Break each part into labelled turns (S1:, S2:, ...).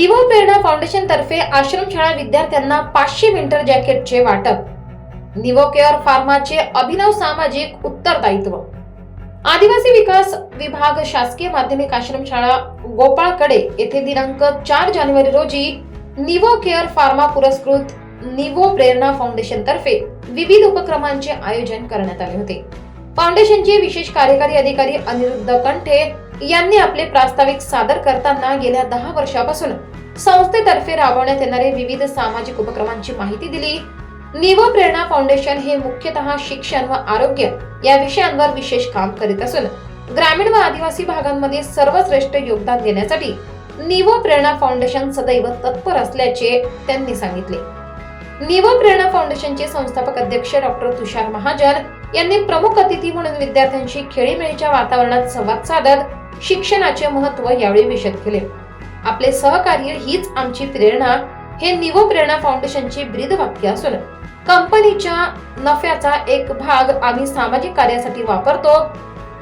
S1: निवो प्रेरणा foundation तर्फे आश्रमशाळा विद्यार्थ्यांना पाचशे विंटर जॅकेटचे वाटप. निवो केअर फार्माचे अभिनव सामाजिक उत्तरदायित्व. आदिवासी विकास विभाग शासकीय माध्यमिक आश्रमशाळा गोपाळकडे येथे दिनांक चार जानेवारी रोजी निवो केअर फार्मा पुरस्कृत निवो प्रेरणा फाउंडेशन तर्फे विविध उपक्रमांचे आयोजन करण्यात आले होते. फाउंडेशनचे विशेष कार्यकारी अधिकारी अनिरुद्ध कंठे यांनी आपले प्रास्ताविक सादर करताना गेल्या दहा वर्षापासून संस्थेतर्फे राबवण्यात येणारे विविध सामाजिक उपक्रमांची माहिती दिली. निव प्रेरणा फाउंडेशन हे मुख्यतः शिक्षण व आरोग्य या विषयांवर विशेष काम करीत असून ग्रामीण व आदिवासी भागांमध्ये सर्वश्रेष्ठ योगदान देण्यासाठी निव प्रेरणा फाउंडेशन सदैव तत्पर असल्याचे त्यांनी सांगितले. निव प्रेरणा फाउंडेशनचे संस्थापक अध्यक्ष डॉक्टर तुषार महाजन यांनी प्रमुख अतिथी म्हणून विद्यार्थ्यांशी खेळीमेळीच्या वातावरणात संवाद साधत शिक्षणाचे महत्त्व यावेळी विशद केले. आपले सहकार्य हीच आमची प्रेरणा. हे निव प्रेरणा फाउंडेशनचे ब्रीद वाक्य असून कंपनीच्या नफ्याचा एक भाग आम्ही सामाजिक कार्यासाठी वापरतो.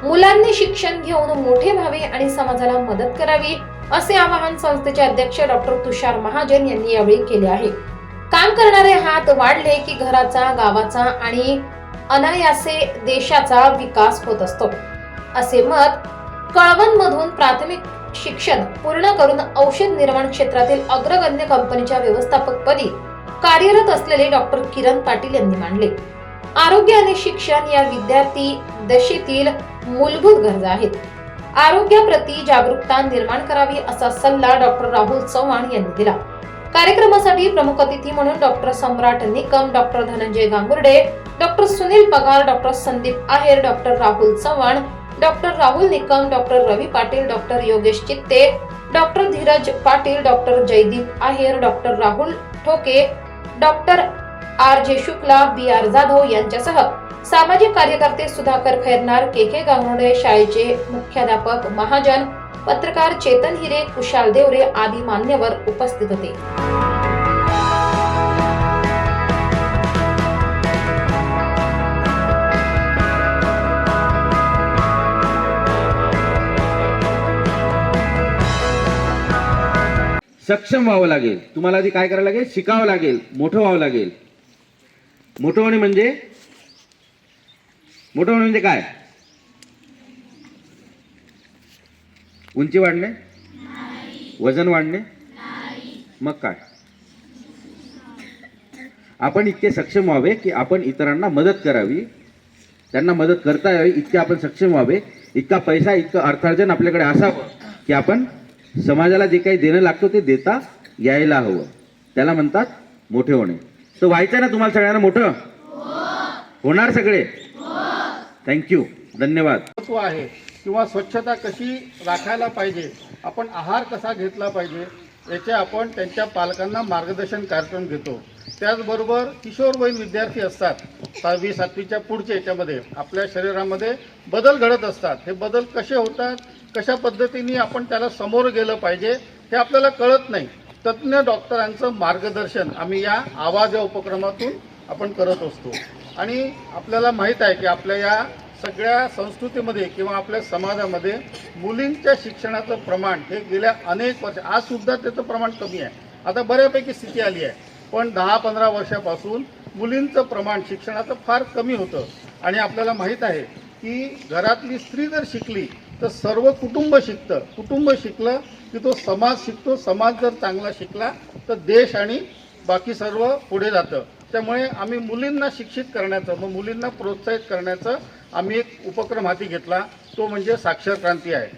S1: मुलांनी शिक्षण घेऊन मोठे व्हावे आणि समाजाला मदत करावी असे आवाहन संस्थेचे अध्यक्ष डॉक्टर तुषार महाजन यांनी यावेळी केले आहे. काम करणारे हात वाढले की घराचा गावाचा आणि अनायासे देशाचा विकास होत असतो. असे मत कळवण मधून प्राथमिक शिक्षण पूर्ण करून औषध निर्माण क्षेत्रातील अग्रगण्य कंपनीच्या व्यवस्थापकपदी कार्यरत असलेले डॉक्टर किरण पाटील यांनी मांडले. आरोग्य आणि शिक्षण या विद्यार्थी दशेतील मूलभूत गरजा आहेत. आरोग्याप्रती जागरूकता निर्माण करावी असा सल्ला डॉक्टर राहुल चव्हाण यांनी दिला. कार्यक्रमासाठी प्रमुख अतिथी म्हणून doctor Samrat Nikam doctor Dhananjay Gangurde doctor Sunil Pagar doctor Sandeep Aher doctor Rahul Chavan doctor Rahul Nikam doctor Ravi Patil doctor Yogesh Chitte doctor Dheeraj Patil doctor Jaydeep Aher doctor Rahul Thoke doctor R जे शुक्ला बी R Jadhav यांच्यासह सामाजिक कार्यकर्ते सुधाकर खैरनार के के गांगुर्डे शाळेचे मुख्याध्यापक महाजन पत्रकार चेतन हिरे कुशाल देवरे आदी मान्यवर उपस्थित होते.
S2: सक्षम व्हावं लागेल. तुम्हाला आधी काय करावं लागेल? शिकावं लागेल. मोठं व्हावं लागेल. मोठं होणे म्हणजे? मोठं होणे म्हणजे काय? उंची वाढणे? वजन वाढणे? मग काय? आपण इतके सक्षम व्हावे की आपण इतरांना मदत करावी. त्यांना मदत करता यावी इतके आपण सक्षम व्हावे. इतका पैसा इतकं अर्थार्जन आपल्याकडे असावं की आपण समाजाला जे काही देणं लागतं ते देता यायला हवं. त्याला म्हणतात मोठे होणे. तर व्हायचं ना तुम्हाला सगळ्यांना मोठं? होणार सगळे? थँक्यू धन्यवाद.
S3: महत्त्व आहे किंवा स्वच्छता कशी राखायला पाहिजे आपण आहार कसा घेतला पाहिजे याचे आपण त्यांच्या पालकांना मार्गदर्शन कार्यक्रम घेतो. त्याचबरोबर किशोरवयीन विद्यार्थी असतात सहावी सातवीच्या पुढच्या याच्यामध्ये आपल्या शरीरामध्ये बदल घडत असतात. हे बदल कसे होतात? कशा पद्धतीने आपण त्याला समोर गेलं पाहिजे हे आपल्याला कळत नाही. तज्ज्ञ डॉक्टरांचं मार्गदर्शन आम्ही या आवाज या उपक्रमातून आपण करत असतो. आणि आपल्याला माहीत आहे की आपल्या या सगळ्या संस्कृतीमध्ये किंवा आपल्या समाजामध्ये मुलींच्या शिक्षणाचं प्रमाण हे गेल्या अनेक वर्ष आजसुद्धा त्याचं प्रमाण कमी आहे. आता बऱ्यापैकी स्थिती आली आहे. पण दहा पंधरा वर्षापासून मुलींचं प्रमाण शिक्षणाचं फार कमी होतं. आणि आपल्याला माहीत आहे की घरातली स्त्री जर शिकली तर सर्व कुटुंब शिकतं. कुटुंब शिकलं की तो समाज शिकतो. समाज जर चांगला शिकला तर देश आणि बाकी सर्व पुढे जातं. त्यामुळे आम्ही मुलींना शिक्षित करण्याचं मग मुलींना प्रोत्साहित करण्याचं आम्ही एक उपक्रम हाती घेतला. तो म्हणजे साक्षर क्रांती आहे.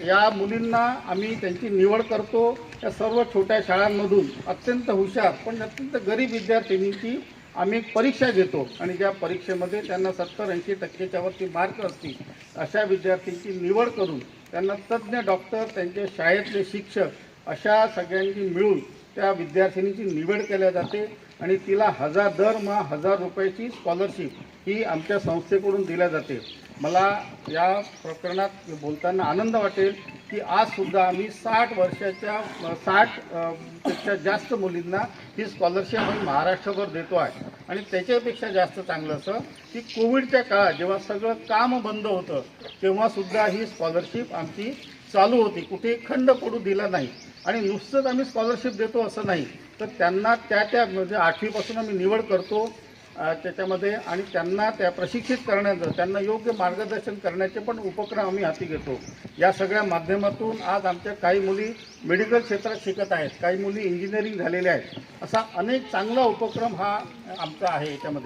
S3: या मुलींना आम्ही त्यांची निवड करतो. या सर्व छोट्या शाळांमधून अत्यंत हुशार पण अत्यंत गरीब विद्यार्थिनींची आम्ही परीक्षा घेतो आणि ज्या परीक्षेमध्ये त्यांना सत्तर ऐंशी टक्केच्या वरती मार्क असतील अशा विद्यार्थ्यांची निवड करून त्यांना तज्ज्ञ डॉक्टर त्यांचे शाळेतले शिक्षक अशा सगळ्यांची मिळून त्या विद्यार्थिनीची निवड केल्या जाते आणि तिला हजार दरमहा हजार रुपयाची स्कॉलरशिप ही आमच्या संस्थेकडून दिल्या जाते. मला या प्रकरणात बोलताना आनंद वाटेल की आजसुद्धा आम्ही साठ वर्षाच्या साठपेक्षा जास्त मुलींना ही स्कॉलरशिप आम्ही महाराष्ट्रभर देतो आहे. आणि त्याच्यापेक्षा जास्त चांगलं असं की कोविडच्या काळात जेव्हा सगळं काम बंद होतं तेव्हासुद्धा ही स्कॉलरशिप आमची चालू होती. कुठे खंड पडू दिला नाही. आणि नुसतंच आम्ही स्कॉलरशिप देतो असं नाही. तर त्यांना त्या त्या म्हणजे आठवीपासून आम्ही निवड करतो. त्याच्यामध्ये आणि त्यांना त्या प्रशिक्षित करण्याचं त्यांना योग्य मार्गदर्शन करण्याचे पण उपक्रम आम्ही हाती घेतो. या सगळ्या माध्यमातून आज आमच्या काही मुली मेडिकल क्षेत्रात शिकत आहेत काही मुली इंजिनिअरिंग झालेल्या आहेत. असा अनेक चांगला उपक्रम हा आमचा आहे याच्यामध्ये.